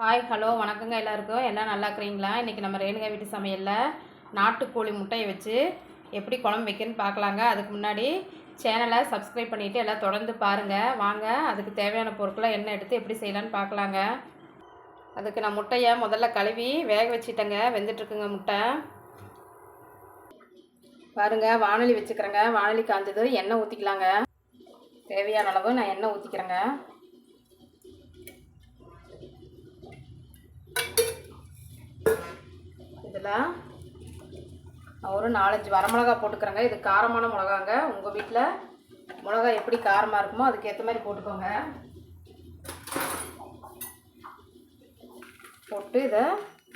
Hi hello வணக்கங்க எல்லாருக்கும். எல்லாம் நல்லா இருக்கிறீங்களா இன்றைக்கி நம்ம ரேணுகா வீட்டு சமையலில் நாட்டுக்கோழி முட்டையை வச்சு எப்படி குழம்பு வைக்கணும்னு பார்க்கலாங்க. அதுக்கு முன்னாடி சேனலை சப்ஸ்கிரைப் பண்ணிவிட்டு எல்லாம் தொடர்ந்து பாருங்கள் வாங்க அதுக்கு தேவையான பொருட்களை என்ன எடுத்து எப்படி செய்யலான்னு பார்க்கலாங்க. அதுக்கு நான் முட்டையை முதல்ல கழுவி வேக வச்சிட்டேங்க. வெந்துட்டுருக்குங்க முட்டை. பாருங்கள் வானொலி வச்சுக்கிறேங்க. வானொலி காய்ஞ்சது எண்ணெய் ஊற்றிக்கலாங்க தேவையான அளவு நான் எண்ணெய் ஊற்றிக்கிறேங்க இதில் ஒரு நாலஞ்சு வரமிளகா போட்டுக்கிறேங்க. இது காரமான மிளகாங்க. உங்கள் வீட்டில் மிளகா எப்படி காரமாக இருக்குமோ அதுக்கேற்ற மாதிரி போட்டுக்கோங்க. போட்டு இதை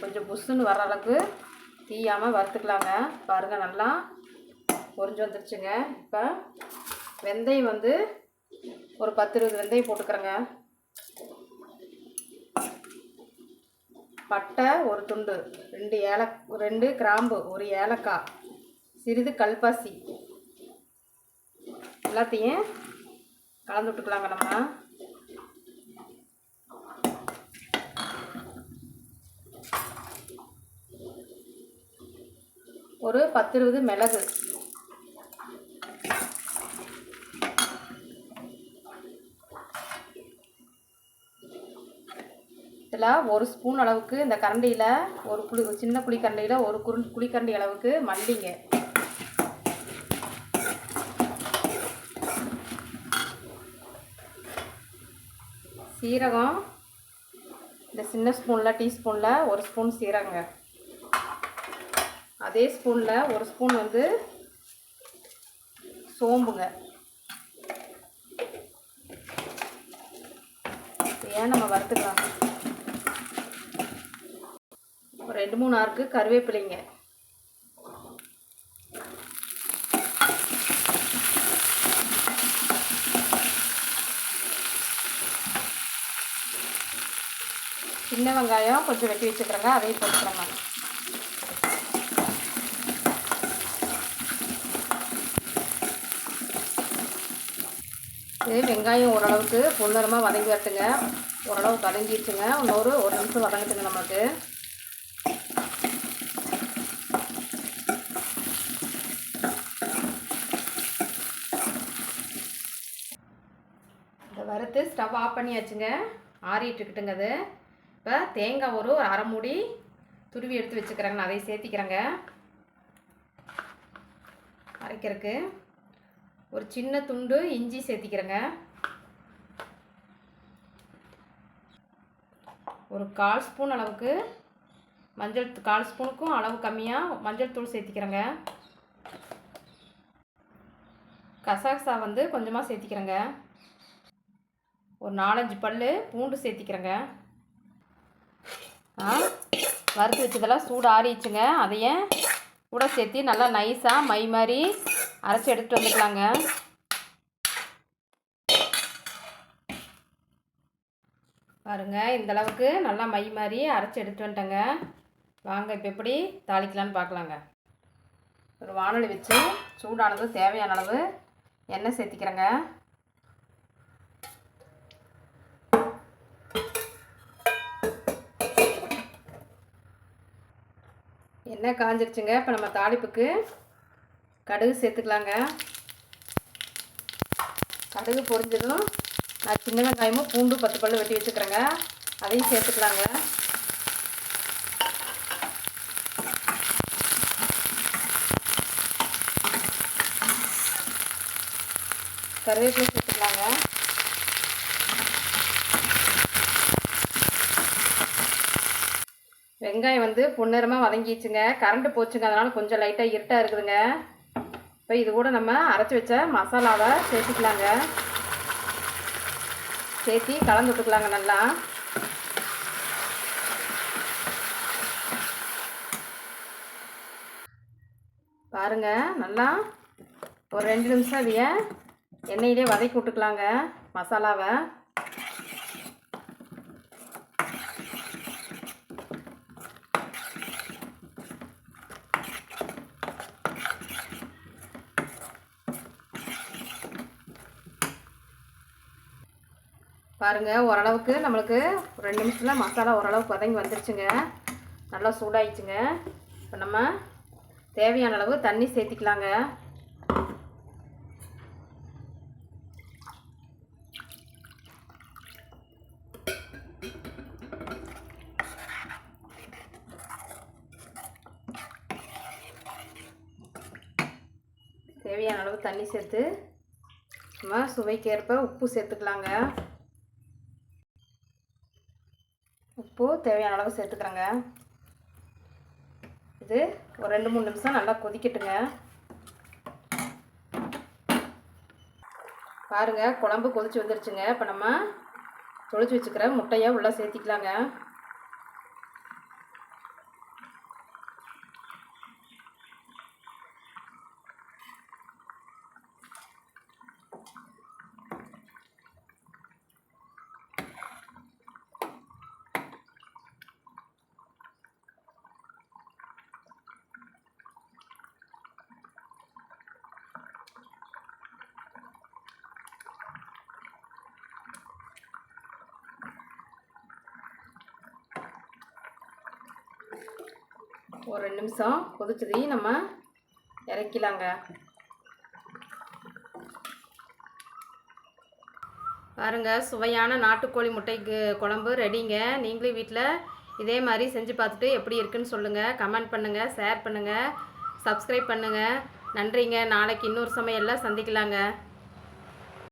கொஞ்சம் புஷ்ஷுன்னு வர அளவுக்கு தீயாமல் வறுத்துக்கலாங்க. பாருங்கள் நல்லா பொறிஞ்சு வந்துருச்சுங்க. இப்போ வெந்தயம் வந்து ஒரு பத்து இருபது வெந்தயம் போட்டுக்கிறேங்க. பட்டை ஒரு துண்டு ரெண்டு ஏல ரெண்டு கிராம்பு ஒரு ஏலக்காய் சிறிது கல்பாசி. எல்லாத்தையும் கலந்து விட்டுக்கலாங்க நம்ம. ஒரு பத்து இருபது மிளகு. இதில் ஒரு ஸ்பூன் அளவுக்கு இந்த கரண்டியில் ஒரு குளி சின்ன குழிக்கரண்டியில் ஒரு குரு குழிக்கரண்டி அளவுக்கு மல்லிங்க. சீரகம் இந்த சின்ன ஸ்பூனில் டீஸ்பூனில் ஒரு ஸ்பூன் சீரகங்க. அதே ஸ்பூனில் ஒரு ஸ்பூன் வந்து சோம்புங்க. ஏன் நம்ம வறுத்துக்கலாம் ஒரு ரெண்டு மூணு ஆறுக்கு கருவேப்பிலைங்க. சின்ன வெங்காயம் கொஞ்சம் வெட்டி வச்சுக்கிறேங்க அதையும் போட்டுக்கிறேங்க இது வெங்காயம் ஓரளவுக்கு பொன்னரமாக வதங்கி வரட்டுங்க. ஓரளவு வதங்கிடுச்சுங்க. இன்னொரு ஒரு நிமிஷம் வதங்கட்டுங்க நமக்கு இதை வறுத்து ஸ்டவ் ஆஃப் பண்ணியாச்சுங்க. ஆறிட்டுருக்கட்டுங்க அது. இப்போ தேங்காய் ஒரு ஒரு அரை மூடி துருவி எடுத்து வச்சுக்கிறேங்க. நான் அதை சேர்த்திக்கிறேங்க. அரைக்கிறதுக்கு ஒரு சின்ன துண்டு இஞ்சி சேர்த்திக்கிறேங்க. ஒரு கால் ஸ்பூன் அளவுக்கு மஞ்சள் கால் ஸ்பூனுக்கும் அளவு கம்மியாக மஞ்சள் தூள் சேர்த்திக்கிறேங்க. கசகசா வந்து கொஞ்சமாக சேர்த்திக்கிறேங்க. ஒரு நாலஞ்சு பல் பூண்டு சேர்த்திக்கிறேங்க. ஆ வறுத்து வச்சதெல்லாம் சூடு ஆறிச்சுங்க அதையே கூட சேர்த்து நல்லா நைஸாக மை மாதிரி அரைச்சி எடுத்துகிட்டு வந்துக்கலாங்க. பாருங்க இந்தளவுக்கு நல்லா மை மாதிரி அரைச்சி எடுத்து வந்துட்டேங்க. வாங்க இப்போ எப்படி தாளிக்கலான்னு பார்க்கலாங்க ஒரு வானொலி வச்சு சூடானது தேவையான அளவு எண்ணெய் சேர்த்திக்கிறேங்க. எண்ணெய் காஞ்சிருச்சுங்க. இப்போ நம்ம தாளிப்புக்கு கடுகு சேர்த்துக்கலாங்க. கடுகு பொரிஞ்சதும் நான் சின்ன வெங்காயமும் பூண்டு பத்து பல்லு வெட்டி வச்சுக்கிறேங்க. அதையும் சேர்த்துக்கலாங்க. கருவேப்பிலை சேர்த்துக்கலாங்க. வெங்காயம் வந்து பொன்னிறமாக வதங்கிடுச்சுங்க. கரண்ட்டு போச்சுங்க. அதனால் கொஞ்சம் லைட்டாக இருட்டாக இருக்குதுங்க. இப்போ இது கூட நம்ம அரைச்சி வச்ச மசாலாவை சேர்த்துக்கலாங்க. சேர்த்தி கலந்து விட்டுக்கலாங்க நல்லா. பாருங்க நல்லா ஒரு ரெண்டு நிமிஷம் இதைய எண்ணெயிலே வதக்கி விட்டுக்கலாங்க மசாலாவை. பாருங்கள் ஓரளவுக்கு நம்மளுக்கு ரெண்டு நிமிஷத்தில் மசாலா ஓரளவுக்கு வதங்கி வந்துருச்சுங்க. நல்லா சூடாயிடுச்சுங்க. இப்போ நம்ம தேவையான அளவு தண்ணி சேர்த்திக்கலாங்க. தேவையான அளவு தண்ணி சேர்த்து நம்ம சுவைக்கேற்ப உப்பு சேர்த்துக்கலாங்க. உப்பு தேவையான அளவு சேர்த்துக்கிறேங்க. இது ஒரு ரெண்டு மூணு நிமிஷம் நல்லா கொதிக்கட்டுங்க. பாருங்க குழம்பு கொதிச்சு வந்துருச்சுங்க. இப்போ நம்ம தொளிச்சு வச்சுக்கிற முட்டையை உள்ளே சேர்த்திக்கலாங்க. ஒரு ரெண்டு நிமிஷம் கொதிச்சதையும் நம்ம இறக்கிலாங்க. பாருங்க சுவையான நாட்டுக்கோழி முட்டைக்கு குழம்பு ரெடிங்க. நீங்களும் வீட்டில் இதே மாதிரி செஞ்சு பார்த்துட்டு எப்படி இருக்குன்னு சொல்லுங்கள் கமெண்ட் பண்ணுங்கள் ஷேர் பண்ணுங்கள் சப்ஸ்கிரைப் பண்ணுங்கள் நன்றிங்க. நாளைக்கு இன்னொரு சமையல்லாம் சந்திக்கலாங்க.